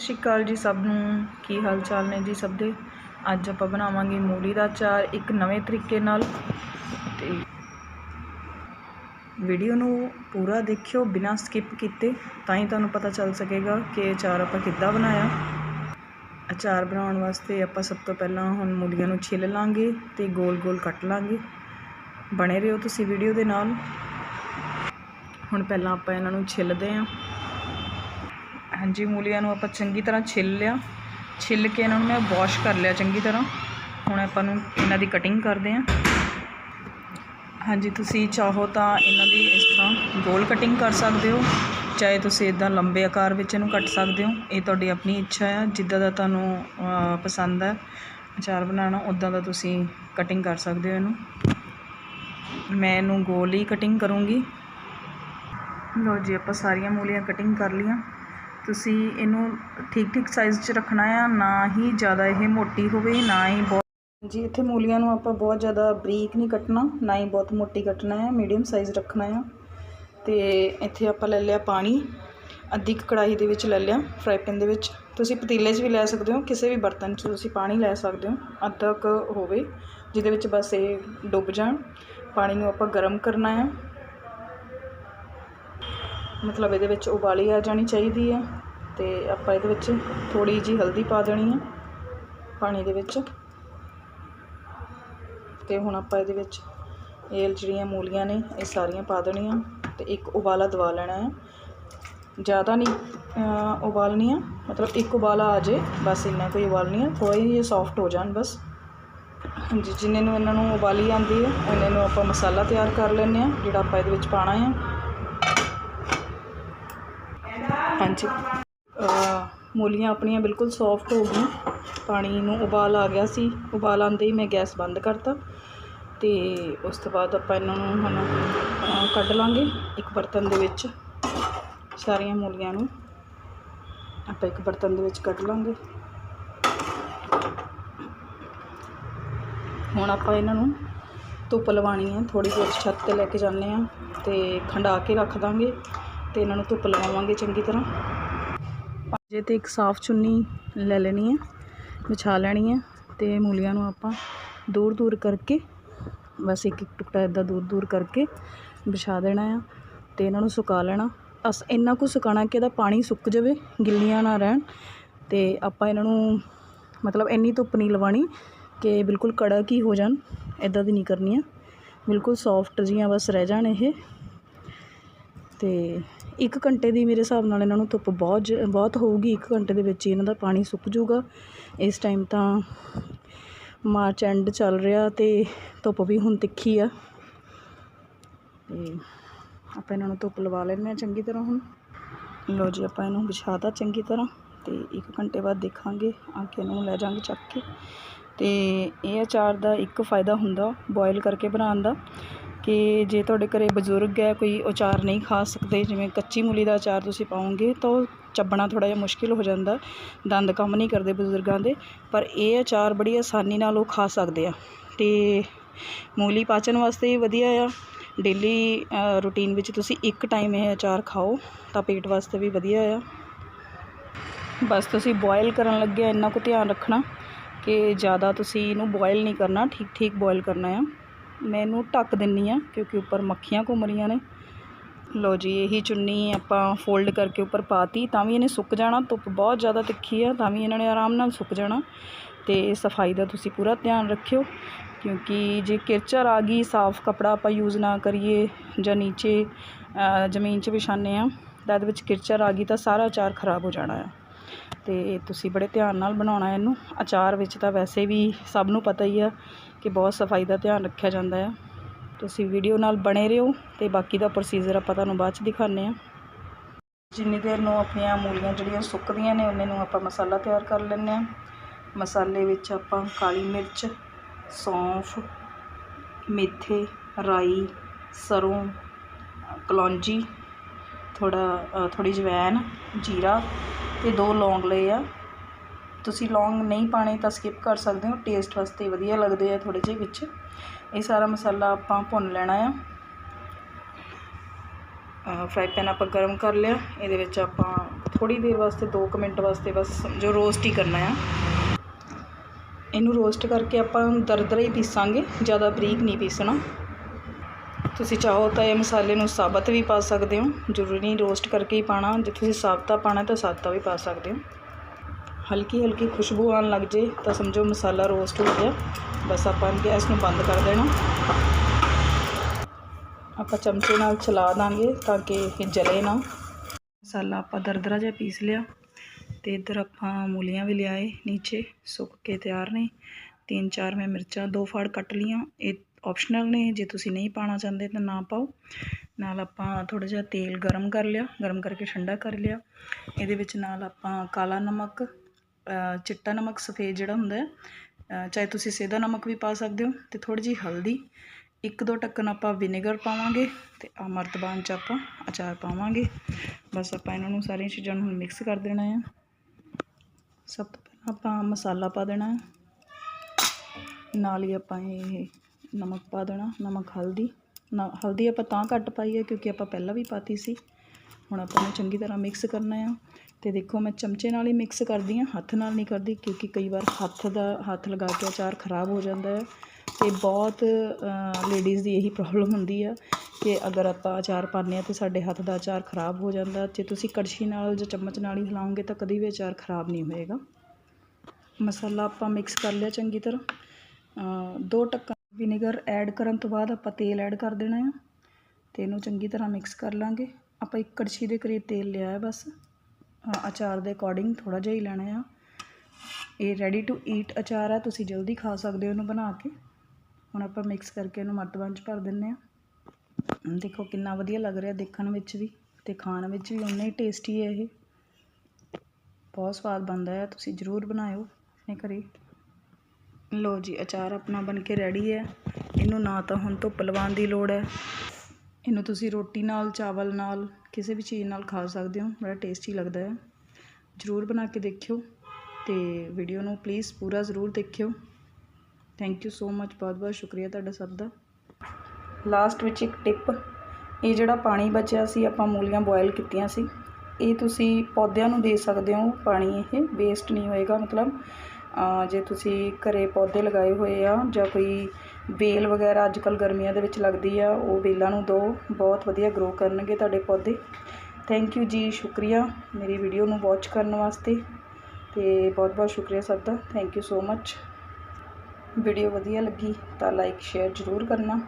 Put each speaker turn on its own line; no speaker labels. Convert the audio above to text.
ਸਤਿ ਸ਼੍ਰੀ ਅਕਾਲ ਜੀ ਸਭ ਨੂੰ ਕੀ ਹਾਲ ਚਾਲ ਨੇ ਜੀ ਸਭ ਦੇ? ਅੱਜ ਆਪਾਂ ਬਣਾਵਾਂਗੇ ਮੂਲੀ ਦਾ ਅਚਾਰ ਇੱਕ ਨਵੇਂ ਤਰੀਕੇ ਨਾਲ ਤੇ ਵੀਡੀਓ ਨੂੰ ਪੂਰਾ ਦੇਖਿਓ, ਬਿਨਾਂ ਸਕਿਪ ਕੀਤੇ, ਤਾਂ ਹੀ ਤੁਹਾਨੂੰ ਪਤਾ ਚੱਲ ਸਕੇਗਾ ਕਿ ਅਚਾਰ ਆਪਾਂ ਕਿੱਦਾਂ ਬਣਾਇਆ। ਅਚਾਰ ਬਣਾਉਣ ਵਾਸਤੇ ਆਪਾਂ ਸਭ ਤੋਂ ਪਹਿਲਾਂ ਹੁਣ ਮੂਲੀਆਂ ਨੂੰ ਛਿੱਲ ਲਾਂਗੇ ਤੇ ਗੋਲ-ਗੋਲ ਕੱਟ ਲਾਂਗੇ। ਬਣੇ ਰਹੋ ਤੁਸੀਂ ਵੀਡੀਓ ਦੇ ਨਾਲ। ਹੁਣ ਪਹਿਲਾਂ ਆਪਾਂ ਇਹਨਾਂ ਨੂੰ ਛਿੱਲਦੇ ਹਾਂ ਹਾਂਜੀ, ਮੂਲੀਆਂ ਨੂੰ ਆਪਾਂ ਚੰਗੀ ਤਰ੍ਹਾਂ ਛਿੱਲ ਲਿਆ। ਛਿੱਲ ਕੇ ਇਹਨਾਂ ਨੂੰ ਮੈਂ ਵਾਸ਼ ਕਰ ਲਿਆ ਚੰਗੀ ਤਰ੍ਹਾਂ। ਹੁਣ ਆਪਾਂ ਨੂੰ ਇਹਨਾਂ ਦੀ ਕਟਿੰਗ ਕਰਦੇ ਹਾਂ। ਹਾਂਜੀ, ਤੁਸੀਂ ਚਾਹੋ ਤਾਂ ਇਹਨਾਂ ਦੀ ਇਸ ਤਰ੍ਹਾਂ ਗੋਲ ਕਟਿੰਗ ਕਰ ਸਕਦੇ ਹੋ। ਚਾਹੇ ਤੁਸੀਂ ਇਦਾਂ ਲੰਬੇ ਆਕਾਰ ਵਿੱਚ ਇਹਨੂੰ ਕੱਟ ਸਕਦੇ ਹੋ। ਇਹ ਤੁਹਾਡੀ ਆਪਣੀ ਇੱਛਾ ਹੈ ਜਿੱਦਾਂ ਦਾ ਤੁਹਾਨੂੰ ਪਸੰਦ ਹੈ। ਅਚਾਰ ਬਣਾਉਣਾ ਉਦਾਂ ਦਾ ਤੁਸੀਂ ਕਟਿੰਗ ਕਰ ਸਕਦੇ ਹੋ ਇਹਨੂੰ। ਮੈਂ ਇਹਨੂੰ ਗੋਲ ਹੀ ਕਟਿੰਗ ਕਰੂੰਗੀ। ਲਓ ਜੀ, ਆਪਾਂ ਸਾਰੀਆਂ ਮੂਲੀਆਂ ਕਟਿੰਗ ਕਰ ਲੀਆਂ ਤੁਸੀਂ ਇਹਨੂੰ ਠੀਕ ਠੀਕ ਸਾਈਜ਼ 'ਚ ਰੱਖਣਾ ਆ, ਨਾ ਹੀ ਜ਼ਿਆਦਾ ਇਹ ਮੋਟੀ ਹੋਵੇ, ਨਾ ਹੀ ਬਹੁਤ। ਜੀ ਇੱਥੇ ਮੂਲੀਆਂ ਨੂੰ ਆਪਾਂ ਬਹੁਤ ਜ਼ਿਆਦਾ ਬਰੀਕ ਨਹੀਂ ਕੱਟਣਾ, ਨਾ ਹੀ ਬਹੁਤ ਮੋਟੀ ਕੱਟਣਾ ਹੈ ਮੀਡੀਅਮ ਸਾਈਜ਼ ਰੱਖਣਾ ਆ। ਤੇ ਇੱਥੇ ਆਪਾਂ ਲੈ ਲਿਆ ਪਾਣੀ, ਅੱਧੀ ਕੁ ਕੜਾਹੀ ਦੇ ਵਿੱਚ ਲੈ ਲਿਆ ਫਰਾਈ ਪੈਨ ਦੇ ਵਿੱਚ। ਤੁਸੀਂ ਪਤੀਲੇ 'ਚ ਵੀ ਲੈ ਸਕਦੇ ਹੋ, ਕਿਸੇ ਵੀ ਬਰਤਨ 'ਚ ਤੁਸੀਂ ਪਾਣੀ ਲੈ ਸਕਦੇ ਹੋ, ਅੱਧਾ ਕੁ ਹੋਵੇ, ਜਿਹਦੇ ਵਿੱਚ ਬਸ ਇਹ ਡੁੱਬ ਜਾਣ। ਪਾਣੀ ਨੂੰ ਆਪਾਂ ਗਰਮ ਕਰਨਾ ਆ। ਮਤਲਬ ਇਹਦੇ ਵਿੱਚ ਉਬਾਲੀ ਆ ਜਾਣੀ ਚਾਹੀਦੀ ਹੈ ਅਤੇ ਆਪਾਂ ਇਹਦੇ ਵਿੱਚ ਥੋੜ੍ਹੀ ਜੀ ਹਲਦੀ ਪਾ ਦੇਣੀ ਹੈ ਪਾਣੀ ਦੇ ਵਿੱਚ। ਤੇ ਹੁਣ ਆਪਾਂ ਇਹਦੇ ਵਿੱਚ ਇਹ ਜਿਹੜੀਆਂ ਮੂਲੀਆਂ ਨੇ ਇਹ ਸਾਰੀਆਂ ਪਾ ਦੇਣੀਆਂ ਤੇ ਇੱਕ ਉਬਾਲਾ ਦਵਾ ਲੈਣਾ ਹੈ ਜ਼ਿਆਦਾ ਨਹੀਂ ਅ, ਉਬਾਲਣੀ ਆ ਮਤਲਬ ਇੱਕ ਉਬਾਲਾ ਆ ਜੇ ਬਸ ਇੰਨਾ ਕੋਈ ਉਬਾਲਣੀ ਆ ਥੋੜੀ ਇਹ ਸੌਫਟ ਹੋ ਜਾਣ ਬਸ। ਹਾਂਜੀ ਜਿੰਨੇ ਨੂੰ ਇਹਨਾਂ ਨੂੰ ਉਬਾਲੀ ਆਉਂਦੀ ਹੈ ਉਹਨੇ ਨੂੰ ਆਪਾਂ ਮਸਾਲਾ ਤਿਆਰ ਕਰ ਲੈਂਦੇ ਆ ਜਿਹੜਾ ਆਪਾਂ ਇਹਦੇ ਵਿੱਚ ਪਾਣਾ ਆ। ਹਾਂਜੀ ਮੂਲੀਆਂ ਆਪਣੀਆਂ ਬਿਲਕੁਲ ਸੌਫਟ ਹੋ ਗਈਆਂ। ਪਾਣੀ ਨੂੰ ਉਬਾਲ ਆ ਗਿਆ ਸੀ। ਉਬਾਲ ਆਉਂਦੇ ਹੀ ਮੈਂ ਗੈਸ ਬੰਦ ਕਰਤਾ। ਤੇ ਉਸ ਤੋਂ ਬਾਅਦ ਆਪਾਂ ਇਹਨਾਂ ਨੂੰ ਹੁਣ ਕੱਢ ਲਾਂਗੇ ਇੱਕ ਬਰਤਨ ਦੇ ਵਿੱਚ ਸਾਰੀਆਂ ਮੂਲੀਆਂ ਨੂੰ। ਆਪਾਂ ਇੱਕ ਬਰਤਨ ਦੇ ਵਿੱਚ ਕੱਢ ਲਾਂਗੇ। ਹੁਣ ਆਪਾਂ ਇਹਨਾਂ ਨੂੰ ਧੁੱਪ ਲਵਾਉਣੀ ਹੈ। ਥੋੜੀ ਜਿਹੀ ਛੱਤ ਤੇ ਲੈ ਕੇ ਜਾਂਦੇ ਆ ਤੇ ਖੰਡਾ ਕੇ ਰੱਖ ਦਾਂਗੇ। ਤੇ ਇਹਨਾਂ ਨੂੰ ਧੁੱਪ ਲਗਾਵਾਂਗੇ ਚੰਗੀ ਤਰ੍ਹਾਂ। ਜੇ ਤੇ ਇੱਕ ਸਾਫ਼ ਚੁੰਨੀ ਲੈ ਲੈਣੀ ਹੈ, ਵਿਛਾ ਲੈਣੀ ਹੈ ਤੇ ਮੂਲੀਆਂ ਨੂੰ ਆਪਾਂ ਦੂਰ ਦੂਰ ਕਰਕੇ, ਬਸ ਇੱਕ ਇੱਕ ਟੁਕੜਾ ਇਦਾਂ ਦੂਰ ਦੂਰ ਕਰਕੇ ਵਿਛਾ ਦੇਣਾ ਆ ਤੇ ਇਹਨਾਂ ਨੂੰ ਸੁਕਾ ਲੈਣਾ। ਅਸ ਇੰਨਾ ਕੁ ਸੁਕਾਣਾ ਕਿ ਇਹਦਾ ਪਾਣੀ ਸੁੱਕ ਜਾਵੇ, ਗਿੱਲੀਆਂ ਨਾ ਰਹਿਣ ਤੇ ਆਪਾਂ ਇਹਨਾਂ ਨੂੰ ਮਤਲਬ ਇੰਨੀ ਧੁੱਪ ਨਹੀਂ ਲਵਾਣੀ ਕਿ ਬਿਲਕੁਲ ਕੜਕ ਹੀ ਹੋ ਜਾਣ, ਇਦਾਂ ਦੀ ਨਹੀਂ ਕਰਨੀ ਆ। ਬਿਲਕੁਲ ਸੌਫਟ ਜੀਆਂ ਬਸ ਰਹਿ ਜਾਣ ਇਹ ਤੇ ਇੱਕ ਘੰਟੇ ਦੀ ਮੇਰੇ ਹਿਸਾਬ ਨਾਲ ਇਹਨਾਂ ਨੂੰ ਧੁੱਪ ਬਹੁਤ ਜ- ਬਹੁਤ ਹੋਊਗੀ, ਇੱਕ ਘੰਟੇ ਦੇ ਵਿੱਚ ਹੀ ਇਹਨਾਂ ਦਾ ਪਾਣੀ ਸੁੱਕ ਜੂਗਾ ਇਸ ਟਾਈਮ ਤਾਂ ਮਾਰਚ ਐਂਡ ਚੱਲ ਰਿਹਾ ਅਤੇ ਧੁੱਪ ਵੀ ਹੁਣ ਤਿੱਖੀ ਆ। ਅਤੇ ਆਪਾਂ ਇਹਨਾਂ ਨੂੰ ਧੁੱਪ ਲਵਾ ਲੈਂਦੇ ਹਾਂ ਚੰਗੀ ਤਰ੍ਹਾਂ ਹੁਣ। ਲਓ ਜੀ, ਆਪਾਂ ਇਹਨੂੰ ਵਿਛਾਤਾ ਚੰਗੀ ਤਰ੍ਹਾਂ ਤੇ 1 ਘੰਟੇ ਬਾਅਦ ਦੇਖਾਂਗੇ, ਆ ਕੇ ਇਹਨੂੰ ਲੈ ਜਾਾਂਗੇ ਚੱਕ ਕੇ। ਤੇ ਇਹ ਅਚਾਰ ਦਾ ਇੱਕ ਫਾਇਦਾ ਹੁੰਦਾ ਬੋਇਲ ਕਰਕੇ ਬਣਾਉਣ ਦਾ। ਕਿ ਜੇ ਤੁਹਾਡੇ ਘਰੇ ਬਜ਼ੁਰਗ ਹੈ, ਕੋਈ ਅਚਾਰ ਨਹੀਂ ਖਾ ਸਕਦੇ, ਜਿਵੇਂ ਕੱਚੀ ਮੂਲੀ ਦਾ ਅਚਾਰ ਤੁਸੀਂ ਪਾਓਗੇ, ਤਾਂ ਉਹ ਚੱਬਣਾ ਥੋੜਾ ਜਿਹਾ ਮੁਸ਼ਕਿਲ ਹੋ ਜਾਂਦਾ, ਦੰਦ ਕੰਮ ਨਹੀਂ ਕਰਦੇ ਬਜ਼ੁਰਗਾਂ ਦੇ, ਪਰ ਇਹ ਅਚਾਰ ਬੜੀ ਆਸਾਨੀ ਨਾਲ ਉਹ ਖਾ ਸਕਦੇ ਆ। ਤੇ ਮੂਲੀ ਪਾਚਨ ਵਾਸਤੇ ਵੀ ਵਧੀਆ ਆ। ਡੇਲੀ ਰੂਟੀਨ ਵਿੱਚ ਤੁਸੀਂ ਇੱਕ ਟਾਈਮ ਇਹ ਅਚਾਰ ਖਾਓ, ਤਾਂ ਪੇਟ ਵਾਸਤੇ ਵੀ ਵਧੀਆ ਆ। ਬਸ ਤੁਸੀਂ ਬੋਇਲ ਕਰਨ ਲੱਗਿਆ ਇੰਨਾ ਕੁ ਧਿਆਨ ਰੱਖਣਾ ਕਿ ਜ਼ਿਆਦਾ ਤੁਸੀਂ ਇਹਨੂੰ ਬੋਇਲ ਨਹੀਂ ਕਰਨਾ ਠੀਕ ਠੀਕ ਬੋਇਲ ਕਰਨਾ ਆ। ਮੈਂ ਇਹਨੂੰ ਢੱਕ ਦਿੰਨੀ ਆ ਕਿਉਂਕਿ ਉੱਪਰ ਮੱਖੀਆਂ ਘੁੰਮ ਰਹੀਆਂ ਨੇ। ਲਓ ਜੀ, ਇਹੀ ਚੁੰਨੀ ਆਪਾਂ ਫੋਲਡ ਕਰਕੇ ਉੱਪਰ ਪਾਤੀ, ਤਾਂ ਵੀ ਇਹਨੇ ਸੁੱਕ ਜਾਣਾ, ਧੁੱਪ ਬਹੁਤ ਜ਼ਿਆਦਾ ਤਿੱਖੀ ਆ, ਤਾਂ ਵੀ ਇਹਨਾਂ ਨੇ ਆਰਾਮ ਨਾਲ ਸੁੱਕ ਜਾਣਾ। ਤੇ ਸਫ਼ਾਈ ਦਾ ਤੁਸੀਂ ਪੂਰਾ ਧਿਆਨ ਰੱਖਿਓ, ਕਿਉਂਕਿ ਜੇ ਕਿਰਚਰ ਆ ਗਈ, ਸਾਫ਼ ਕਪੜਾ ਆਪਾਂ ਯੂਜ਼ ਨਾ ਕਰੀਏ, ਜਾਂ ਨੀਚੇ ਜ਼ਮੀਨ 'ਚ ਵਿਛਾਉਂਦੇ ਆ, ਤਾਂ ਇਹਦੇ ਵਿੱਚ ਕਿਰਚਰ ਆ ਗਈ, ਤਾਂ ਸਾਰਾ ਅਚਾਰ ਖਰਾਬ ਹੋ ਜਾਣਾ ਆ। ਤੇ ਤੁਸੀਂ ਬੜੇ ਧਿਆਨ ਨਾਲ ਬਣਾਉਣਾ ਇਹਨੂੰ। ਅਚਾਰ ਵਿੱਚ ਤਾਂ ਵੈਸੇ ਵੀ ਸਭ ਨੂੰ ਪਤਾ ਹੀ ਆ ਕਿ ਬਹੁਤ ਸਫ਼ਾਈ ਦਾ ਧਿਆਨ ਰੱਖਿਆ ਜਾਂਦਾ ਆ। ਤੁਸੀਂ ਵੀਡੀਓ ਨਾਲ ਬਣੇ ਰਹੋ ਤੇ ਬਾਕੀ ਦਾ ਪ੍ਰੋਸੀਜਰ ਆਪਾਂ ਤੁਹਾਨੂੰ ਬਾਅਦ ਚ ਦਿਖਾਉਂਦੇ ਆ। ਜਿੰਨੀ ਦੇਰ ਨੂੰ ਆਪਣੀਆਂ ਮੂਲੀਆਂ ਜਿਹੜੀਆਂ ਸੁੱਕਦੀਆਂ ਨੇ, ਉਹਨੇ ਨੂੰ ਆਪਾਂ ਮਸਾਲਾ ਤਿਆਰ ਕਰ ਲੈਂਦੇ ਆ। ਮਸਾਲੇ ਵਿੱਚ ਆਪਾਂ ਕਾਲੀ ਮਿਰਚ, ਸੌਂਫ, ਮੇਥੇ, ਰਾਈ, ਸਰੋਂ, ਕਲੌਂਜੀ ਥੋੜਾ ਥੋੜੀ ਜਵੈਨ ਜੀਰਾ ਅਤੇ ਦੋ ਲੌਂਗ ਲਏ ਆ। ਤੁਸੀਂ ਲੌਂਗ ਨਹੀਂ ਪਾਣੇ ਤਾਂ ਸਕਿਪ ਕਰ ਸਕਦੇ ਹੋ। ਟੇਸਟ ਵਾਸਤੇ ਵਧੀਆ ਲੱਗਦੇ ਆ ਥੋੜੇ ਜਿਹੇ ਵਿੱਚ। ਇਹ ਸਾਰਾ ਮਸਾਲਾ ਆਪਾਂ ਭੁੰਨ ਲੈਣਾ ਆ। ਫਰਾਈ ਪੈਨ ਆਪਾਂ ਗਰਮ ਕਰ ਲਿਆ। ਇਹਦੇ ਵਿੱਚ ਆਪਾਂ ਥੋੜੀ ਦੇਰ ਵਾਸਤੇ 2 ਮਿੰਟ ਵਾਸਤੇ ਬਸ ਜੋ ਰੋਸਟ ਹੀ ਕਰਨਾ ਆ। ਇਹਨੂੰ ਰੋਸਟ ਕਰਕੇ ਆਪਾਂ ਦਰਦਰਾ ਹੀ ਪੀਸਾਂਗੇ। ਜ਼ਿਆਦਾ ਬਰੀਕ ਨਹੀਂ ਪੀਸਣਾ। ਤੁਸੀਂ ਚਾਹੋ ਤਾਂ ਇਹ ਮਸਾਲੇ ਨੂੰ ਸਾਬਤ ਵੀ ਪਾ ਸਕਦੇ ਹੋ। ਜ਼ਰੂਰੀ ਨਹੀਂ ਰੋਸਟ ਕਰਕੇ ਹੀ ਪਾਣਾ ਜੇ ਤੁਸੀਂ ਸਾਬਤਾ ਪਾਣਾ ਤਾਂ ਸਾਬਤਾ ਵੀ ਪਾ ਸਕਦੇ ਹੋ। ਹਲਕੀ ਹਲਕੀ ਖੁਸ਼ਬੂ ਆਉਣ ਲੱਗ ਜੇ ਤਾਂ ਸਮਝੋ ਮਸਾਲਾ ਰੋਸਟ ਹੋ ਗਿਆ। ਬਸ ਆਪਾਂ ਗੈਸ ਨੂੰ ਬੰਦ ਕਰ ਦੇਣਾ। ਆਪਾਂ ਚਮਚੇ ਨਾਲ ਚਲਾ ਦਾਂਗੇ ਤਾਂ ਕਿ ਇਹ ਜਲੇ ਨਾ। ਮਸਾਲਾ ਆਪਾਂ ਦਰਦਰਾ ਜਿਹਾ ਪੀਸ ਲਿਆ ਤੇ ਇੱਧਰ ਆਪਾਂ ਮੂਲੀਆਂ ਵੀ ਲਿਆਏ। ਨੀਚੇ ਸੁੱਕ ਕੇ ਤਿਆਰ ਨੇ। ਤਿੰਨ ਚਾਰ ਮੈਂ ਮਿਰਚਾਂ, ਦੋ ਫਾੜ ਕੱਟ ਲੀਆਂ ਇਹ ਆਪਸ਼ਨਲ ਨੇ, ਜੇ ਤੁਸੀਂ ਨਹੀਂ ਪਾਣਾ ਚਾਹੁੰਦੇ ਤਾਂ ਨਾ ਪਾਓ। ਨਾਲ ਆਪਾਂ ਥੋੜਾ ਜਿਹਾ ਤੇਲ ਗਰਮ ਕਰ ਲਿਆ, ਗਰਮ ਕਰਕੇ ਠੰਡਾ ਕਰ ਲਿਆ। ਇਹਦੇ ਵਿੱਚ ਨਾਲ ਆਪਾਂ ਕਾਲਾ ਨਮਕ ਚਿੱਟਾ ਨਮਕ ਸਫੇਦ ਜਿਹੜਾ ਹੁੰਦਾ ਚਾਹੇ ਤੁਸੀਂ ਸੇਦਾ ਨਮਕ ਵੀ ਪਾ ਸਕਦੇ ਹੋ ਤੇ ਥੋੜੀ ਜਿਹੀ ਹਲਦੀ। ਇੱਕ ਦੋ ਟੱਕਣ ਆਪਾਂ ਵਿਨੇਗਰ ਪਾਵਾਂਗੇ ਤੇ ਆ ਮਰਤਬਾਨ ਚ ਆਪਾਂ ਅਚਾਰ ਪਾਵਾਂਗੇ। ਬਸ ਆਪਾਂ ਇਹਨਾਂ ਨੂੰ ਸਾਰੀਆਂ ਚੀਜ਼ਾਂ ਨੂੰ ਹੁਣ ਮਿਕਸ ਕਰ ਦੇਣਾ ਆ। ਸਭ ਤੋਂ ਪਹਿਲਾਂ ਆਪਾਂ ਮਸਾਲਾ ਪਾ ਦੇਣਾ। ਨਾਲ ਹੀ ਆਪਾਂ ਇਹ ਨਮਕ ਪਾ ਦੇਣਾ, ਨਮਕ ਹਲਦੀ। ਨਾ, ਹਲਦੀ ਆਪਾਂ ਤਾਂ ਘੱਟ ਪਾਈ ਹੈ ਕਿਉਂਕਿ ਆਪਾਂ ਪਹਿਲਾਂ ਵੀ ਪਾਤੀ ਸੀ। ਹੁਣ ਆਪਾਂ ਨੂੰ ਚੰਗੀ ਤਰ੍ਹਾਂ ਮਿਕਸ ਕਰਨਾ ਆ। ਤੇ ਦੇਖੋ ਮੈਂ ਚਮਚੇ ਨਾਲ ਹੀ ਮਿਕਸ ਕਰਦੀ ਹਾਂ, ਹੱਥ ਨਾਲ ਨਹੀਂ ਕਰਦੀ ਕਿਉਂਕਿ ਕਈ ਵਾਰ ਹੱਥ ਦਾ, ਹੱਥ ਲਗਾ ਕੇ ਅਚਾਰ ਖਰਾਬ ਹੋ ਜਾਂਦਾ ਹੈ। ਤੇ ਬਹੁਤ ਲੇਡੀਜ਼ ਦੀ ਇਹੀ ਪ੍ਰੋਬਲਮ ਹੁੰਦੀ ਆ ਕਿ ਅਗਰ ਆਪਾਂ ਅਚਾਰ ਪਾਉਂਦੇ ਹਾਂ ਤੇ ਸਾਡੇ ਹੱਥ ਦਾ ਅਚਾਰ ਖਰਾਬ ਹੋ ਜਾਂਦਾ। ਜੇ ਤੁਸੀਂ ਕੜਛੀ ਨਾਲ ਜਾਂ ਚਮਚ ਨਾਲ ਹੀ ਹਿਲਾਓਗੇ ਤਾਂ ਕਦੀ ਵੀ ਅਚਾਰ ਖਰਾਬ ਨਹੀਂ ਹੋਏਗਾ। ਮਸਾਲਾ ਆਪਾਂ ਮਿਕਸ ਕਰ ਲਿਆ ਚੰਗੀ ਤਰ੍ਹਾਂ। ਦੋ ਟੱਕਾ ਵਿਨੇਗਰ ਐਡ ਕਰਨ ਤੋਂ ਬਾਅਦ ਆਪਾਂ ਤੇਲ ਐਡ ਕਰ ਦੇਣਾ ਆ ਤੇ ਇਹਨੂੰ ਚੰਗੀ ਤਰ੍ਹਾਂ ਮਿਕਸ ਕਰ ਲਾਂਗੇ। ਆਪਾਂ ਇੱਕ ਕੜਛੀ ਦੇ ਕਰੀਬ ਤੇਲ ਲਿਆ ਹੈ ਬਸ। ਅ, ਅਚਾਰ ਦੇ ਅਕੋਰਡਿੰਗ ਥੋੜਾ ਜਿਹਾ ਹੀ ਲੈਣਾ ਆ। ਇਹ ਰੈਡੀ ਟੂ ਈਟ ਅਚਾਰ ਆ ਤੁਸੀਂ ਜਲਦੀ ਖਾ ਸਕਦੇ ਹੋ ਇਹਨੂੰ ਬਣਾ ਕੇ। ਹੁਣ ਆਪਾਂ ਮਿਕਸ ਕਰਕੇ ਇਹਨੂੰ ਮਰਤਬਾਨ 'ਚ ਭਰ ਦਿੰਨੇ ਆ। ਦੇਖੋ ਕਿੰਨਾ ਵਧੀਆ ਲੱਗ ਰਿਹਾ ਦੇਖਣ ਵਿੱਚ ਵੀ ਤੇ ਖਾਣ ਵਿੱਚ ਵੀ ਉਨਾ ਹੀ ਟੇਸਟੀ ਹੈ ਇਹ। ਬਹੁਤ ਸਵਾਦ ਬਣਦਾ ਹੈ ਤੁਸੀਂ ਜ਼ਰੂਰ ਬਣਾਇਓ ਆਪਣੇ ਘਰੇ। ਲੋ ਜੀ, ਅਚਾਰ ਆਪਣਾ ਬਣ ਕੇ ਰੈਡੀ ਹੈ। ਇਹਨੂੰ ਨਾ ਤਾਂ ਹੁਣ ਧੁੱਪ ਲਵਾਉਣ ਦੀ ਲੋੜ ਹੈ। ਇਹਨੂੰ ਤੁਸੀਂ ਰੋਟੀ ਨਾਲ, ਚਾਵਲ ਨਾਲ, ਕਿਸੇ ਵੀ ਚੀਜ਼ ਨਾਲ ਖਾ ਸਕਦੇ ਹੋ। ਬੜਾ ਟੇਸਟੀ ਲੱਗਦਾ ਹੈ। ਜ਼ਰੂਰ ਬਣਾ ਕੇ ਦੇਖਿਓ ਤੇ ਵੀਡੀਓ ਨੂੰ ਪਲੀਜ਼ ਪੂਰਾ ਜ਼ਰੂਰ ਦੇਖਿਓ। ਥੈਂਕ ਯੂ ਸੋ ਮੱਚ ਬਹੁਤ ਬਹੁਤ ਸ਼ੁਕਰੀਆ ਤੁਹਾਡਾ ਸਭ ਦਾ। ਲਾਸਟ ਵਿੱਚ ਇੱਕ ਟਿਪ ਇਹ ਜਿਹੜਾ ਪਾਣੀ ਬਚਿਆ ਸੀ, ਆਪਾਂ ਮੂਲੀਆਂ ਬੋਇਲ ਕੀਤੀਆਂ ਸੀ, ਇਹ ਤੁਸੀਂ ਪੌਦਿਆਂ ਨੂੰ ਦੇ ਸਕਦੇ ਹੋ। ਪਾਣੀ ਇਹ ਵੇਸਟ ਨਹੀਂ ਹੋਏਗਾ, ਮਤਲਬ ਜੇ ਤੁਸੀਂ ਘਰੇ ਪੌਦੇ ਲਗਾਏ ਹੋਏ ਆ ਜਾਂ ਕੋਈ ਵੇਲ ਵਗੈਰਾ ਅੱਜ ਕੱਲ੍ਹ ਗਰਮੀਆਂ ਦੇ ਵਿੱਚ ਲੱਗਦੀ ਆ, ਉਹ ਵੇਲਾਂ ਨੂੰ ਦਿਓ ਬਹੁਤ ਵਧੀਆ ਗਰੋ ਕਰਨਗੇ ਤੁਹਾਡੇ ਪੌਦੇ। ਥੈਂਕ ਯੂ ਜੀ, ਸ਼ੁਕਰੀਆ ਮੇਰੀ ਵੀਡੀਓ ਨੂੰ ਵਾਚ ਕਰਨ ਵਾਸਤੇ ਤੇ ਬਹੁਤ ਬਹੁਤ ਸ਼ੁਕਰੀਆ ਸਭ ਦਾ। Thank you so much video ਵਧੀਆ ਲੱਗੀ ਤਾਂ ਲਾਈਕ ਸ਼ੇਅਰ ਜ਼ਰੂਰ ਕਰਨਾ।